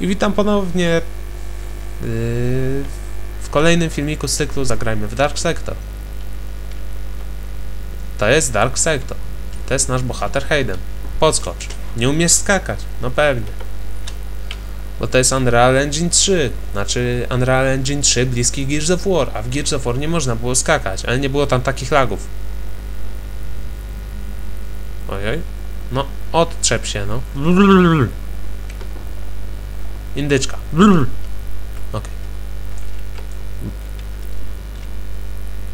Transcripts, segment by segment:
I witam ponownie yy, w kolejnym filmiku z cyklu Zagrajmy w Dark Sector. To jest Dark Sector. To jest nasz bohater Hayden. Podskocz. Nie umiesz skakać? No pewnie. Bo to jest Unreal Engine 3. Znaczy Unreal Engine 3 bliski Gears of War, a w Gears of War nie można było skakać, ale nie było tam takich lagów. Ojej. No, odtrzep się, no. Indyczka. Okej.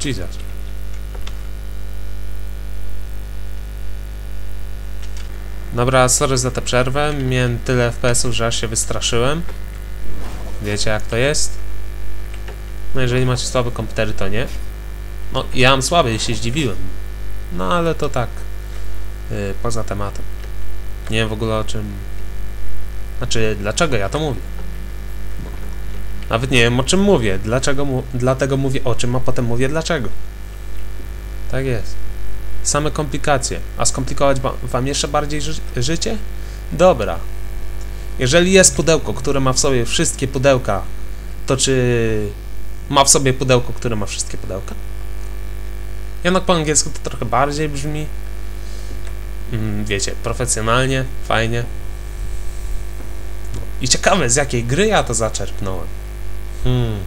Jesus. Dobra, sorry za tę przerwę. Miałem tyle FPS-ów, że aż się wystraszyłem. Wiecie jak to jest? No jeżeli macie słabe komputery, to nie. No, ja mam słabe i się zdziwiłem. No ale to tak. Yy, poza tematem. Nie wiem w ogóle o czym... Znaczy, dlaczego ja to mówię? Nawet nie wiem o czym mówię. Dlaczego mu... Dlatego mówię o czym, a potem mówię dlaczego. Tak jest. Same komplikacje. A skomplikować wa- wam jeszcze bardziej ży życie? Dobra. Jeżeli jest pudełko, które ma w sobie wszystkie pudełka, to czy ma w sobie pudełko, które ma wszystkie pudełka? Jednak po angielsku to trochę bardziej brzmi. Mm, wiecie, profesjonalnie, fajnie. I ciekawe, z jakiej gry ja to zaczerpnąłem. Hmm.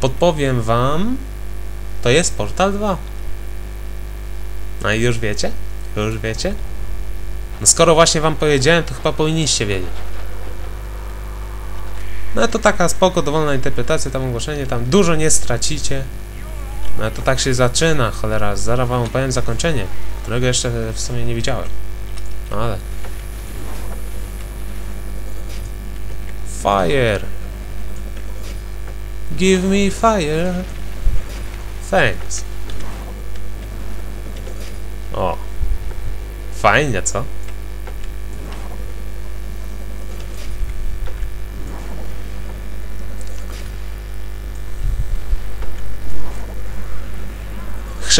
Podpowiem wam, to jest Portal 2. No i już wiecie? Już wiecie? No skoro właśnie wam powiedziałem, to chyba powinniście wiedzieć. No to taka spoko, dowolna interpretacja, tam ogłoszenie, tam dużo nie stracicie. No to tak się zaczyna, cholera, zaraz wam powiem zakończenie, którego jeszcze w sumie nie widziałem. No ale... Fire! Give me fire! Thanks. O. Fajnie, co?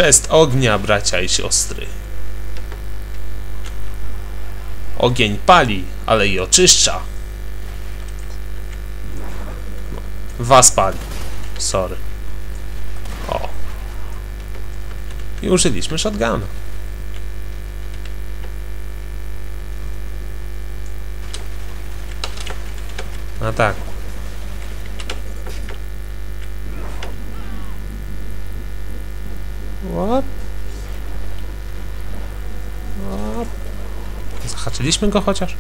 Chrzest ognia, bracia i siostry. Ogień pali, ale i oczyszcza. No, Was pali. Sorry. O. I użyliśmy shotguna. A tak. Zahaczyliśmy go chociaż?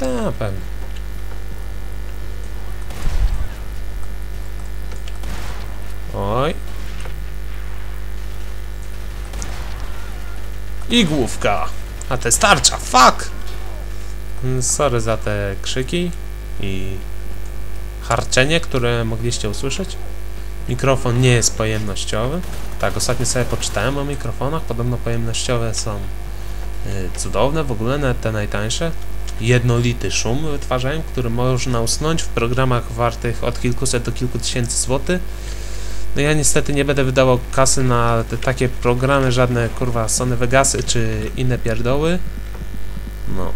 Tak, pewnie. Oj. I główka. A to jest tarcza, fuck! Mm, Sorry za te krzyki i harczenie, które mogliście usłyszeć. Mikrofon nie jest pojemnościowy. Tak, ostatnio sobie poczytałem o mikrofonach. Podobno pojemnościowe są cudowne, w ogóle nawet te najtańsze. Jednolity szum wytwarzają, który można usunąć w programach wartych od kilkuset do kilku tysięcy złotych. No ja niestety nie będę wydawał kasy na te takie programy, żadne kurwa Sony Vegasy czy inne pierdoły. No.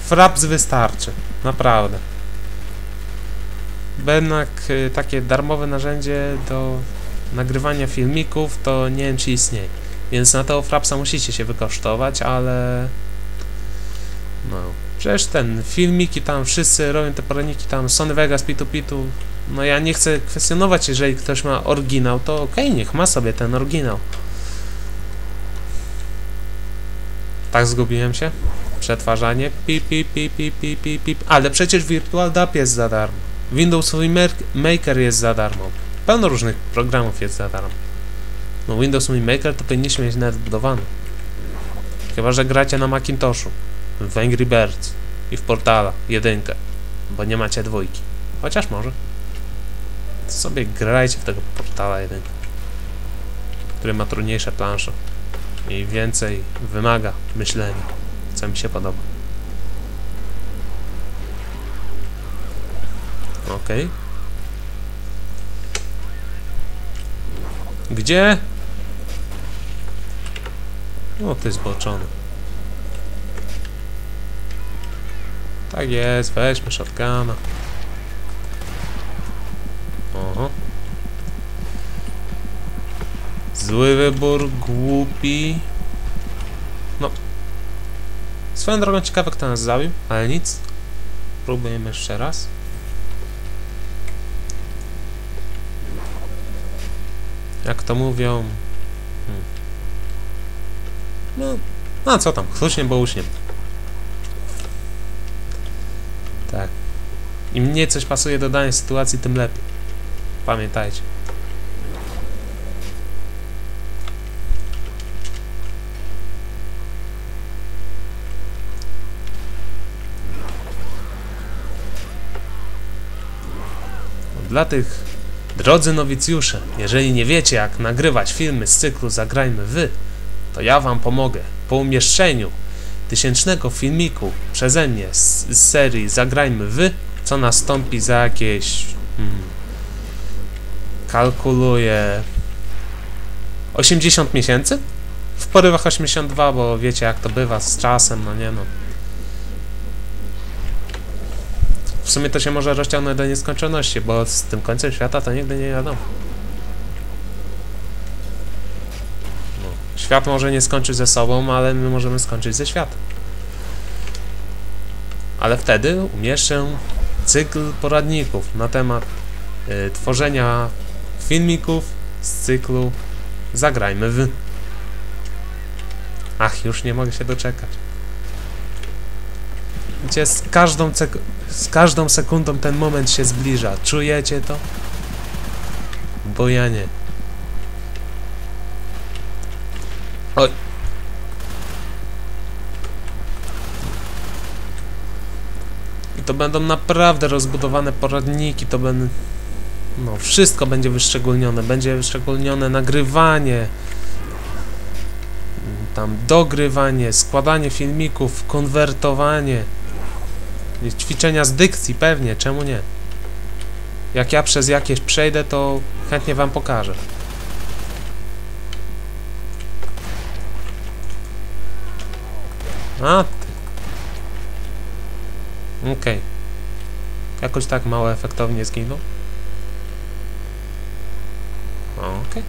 Fraps wystarczy, naprawdę. Bo jednak y, takie darmowe narzędzie do nagrywania filmików to nie wiem czy istnieje. Więc na tego Frapsa musicie się wykosztować, ale... No. Przecież ten, filmiki tam, wszyscy robią te poradniki tam, Sony Vegas, Pitu Pitu. No ja nie chcę kwestionować, jeżeli ktoś ma oryginał, to okej, niech ma sobie ten oryginał. Tak zgubiłem się? Przetwarzanie, pip, pip, pip, pip, pip, pip, pip. Ale przecież Virtual DAP jest za darmo. Windows Maker jest za darmo. Pełno różnych programów jest za darmo. No Windows Movie Maker to powinniśmy mieć nawet wbudowany. Chyba, że gracie na Macintoshu, w Angry Birds i w Portala jedynkę, bo nie macie dwójki. Chociaż może. Sobie grajcie w tego Portala jedynkę, który ma trudniejsze plansze i więcej wymaga myślenia, co mi się podoba. Okej. Gdzie? O, ty zboczony. Tak jest, weźmy shotguna. Oho. Zły wybór, głupi. No. Swoją drogą ciekawe kto nas zabił, ale nic. Próbujemy jeszcze raz. Jak to mówią... Hmm. No, a co tam, chluśnie bo uśniem. Tak. Im mniej coś pasuje do danej sytuacji, tym lepiej. Pamiętajcie. Dla tych drodzy nowicjusze, jeżeli nie wiecie jak nagrywać filmy z cyklu Zagrajmy Wy, to ja wam pomogę. Po umieszczeniu tysięcznego filmiku przeze mnie z, z serii Zagrajmy Wy, co nastąpi za jakieś... Hmm, kalkuluję... 80 miesięcy? W porywach 82, bo wiecie jak to bywa z czasem, no nie no. W sumie to się może rozciągnąć do nieskończoności, bo z tym końcem świata to nigdy nie wiadomo. No, świat może nie skończyć ze sobą, ale my możemy skończyć ze światem. Ale wtedy umieszczę cykl poradników na temat y, tworzenia filmików z cyklu Zagrajmy w. Ach, już nie mogę się doczekać. Gdzie z każdą, z każdą sekundą ten moment się zbliża. Czujecie to? Bo ja nie. To będą naprawdę rozbudowane poradniki, to będą... No, wszystko będzie wyszczególnione. Będzie wyszczególnione nagrywanie, tam dogrywanie, składanie filmików, konwertowanie. Ćwiczenia z dykcji pewnie, czemu nie? Jak ja przez jakieś przejdę, to chętnie wam pokażę. A. Okej. Okay. Jakoś tak mało efektownie zginął. Okej. Okay.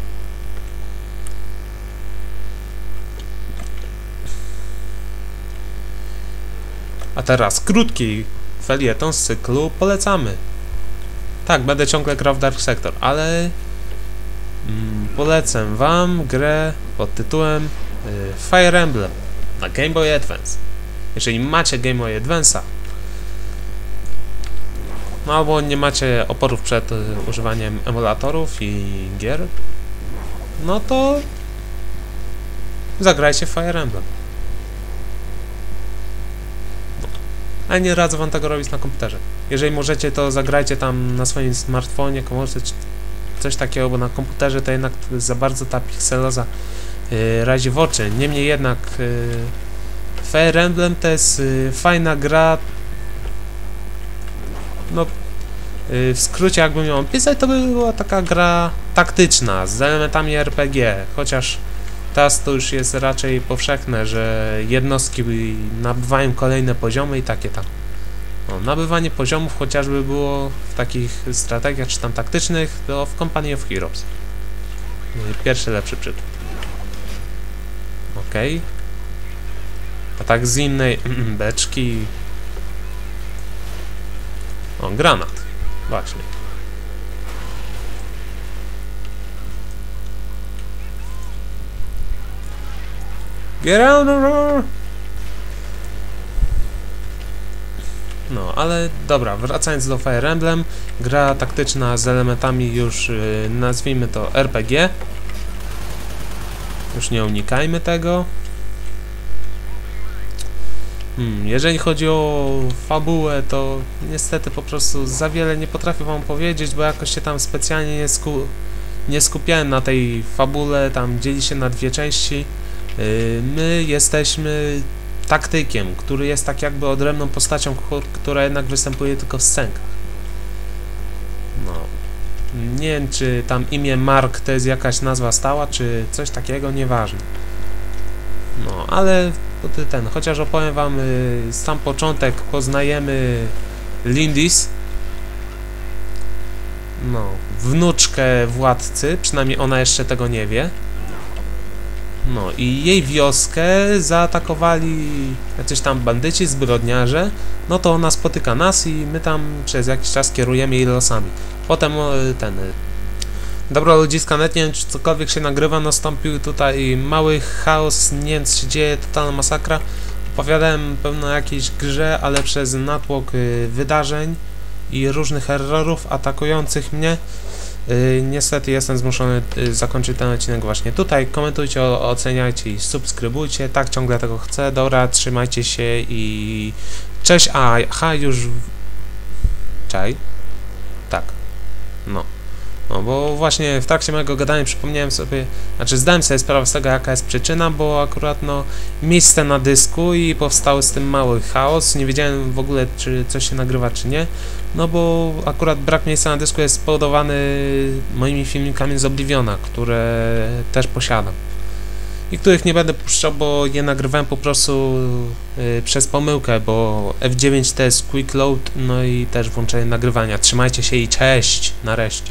A teraz krótki felieton z cyklu polecamy. Tak, będę ciągle grał w Dark Sector, ale mm, polecam wam grę pod tytułem y, Fire Emblem na Game Boy Advance. Jeżeli macie Game Boy Advance'a, no albo nie macie oporów przed y, używaniem emulatorów i gier, no to zagrajcie w Fire Emblem. ale nie radzę wam tego robić na komputerze. Jeżeli możecie, to zagrajcie tam na swoim smartfonie, komórce, czy coś takiego, bo na komputerze to jednak za bardzo ta pikseloza yy, razi w oczy. Niemniej jednak yy, Fire Emblem to jest yy, fajna gra, no yy, w skrócie jakbym ją opisać, to by była taka gra taktyczna, z elementami RPG, chociaż Teraz to już jest raczej powszechne, że jednostki nabywają kolejne poziomy i takie tam. No, nabywanie poziomów chociażby było w takich strategiach czy tam taktycznych, to w Company of Heroes. No pierwszy lepszy przykład. Ok. A tak z innej beczki... O, granat. Właśnie. Get out of here! No, ale dobra, wracając do Fire Emblem, gra taktyczna z elementami już, yy, nazwijmy to RPG. Już nie unikajmy tego. Hmm, jeżeli chodzi o fabułę, to niestety po prostu za wiele nie potrafię wam powiedzieć, bo jakoś się tam specjalnie nie, sku nie skupiałem na tej fabule, tam dzieli się na dwie części. Y, my jesteśmy taktykiem, który jest tak jakby odrębną postacią, która jednak występuje tylko w scenkach. No. Nie wiem, czy tam imię Mark to jest jakaś nazwa stała, czy coś takiego, nieważne. No, ale ten, chociaż opowiem wam y, sam początek, poznajemy Lindis, no, wnuczkę władcy, przynajmniej ona jeszcze tego nie wie. No i jej wioskę zaatakowali jacyś tam bandyci, zbrodniarze, no to ona spotyka nas i my tam przez jakiś czas kierujemy jej losami. Potem ten... Dobra ludziska, nawet nie wiem czy cokolwiek się nagrywa, nastąpił tutaj mały chaos, nie wiem co się dzieje, totalna masakra. Opowiadałem pewno o jakiejś grze, ale przez natłok y, wydarzeń i różnych errorów atakujących mnie Yy, niestety jestem zmuszony yy, zakończyć ten odcinek właśnie tutaj. Komentujcie, oceniajcie i subskrybujcie. Tak, ciągle tego chcę. Dobra, trzymajcie się i cześć. A, ha, już... Czaj. Tak. No. No, bo właśnie w trakcie mojego gadania przypomniałem sobie, znaczy zdałem sobie sprawę z tego, jaka jest przyczyna, bo akurat no miejsce na dysku i powstał z tym mały chaos, nie wiedziałem w ogóle, czy coś się nagrywa, czy nie, no bo akurat brak miejsca na dysku jest spowodowany moimi filmikami z Obliviona, które też posiadam i których nie będę puszczał, bo je nagrywałem po prostu yy, przez pomyłkę, bo F9 to jest quick load, no i też włączenie nagrywania. Trzymajcie się i cześć, nareszcie.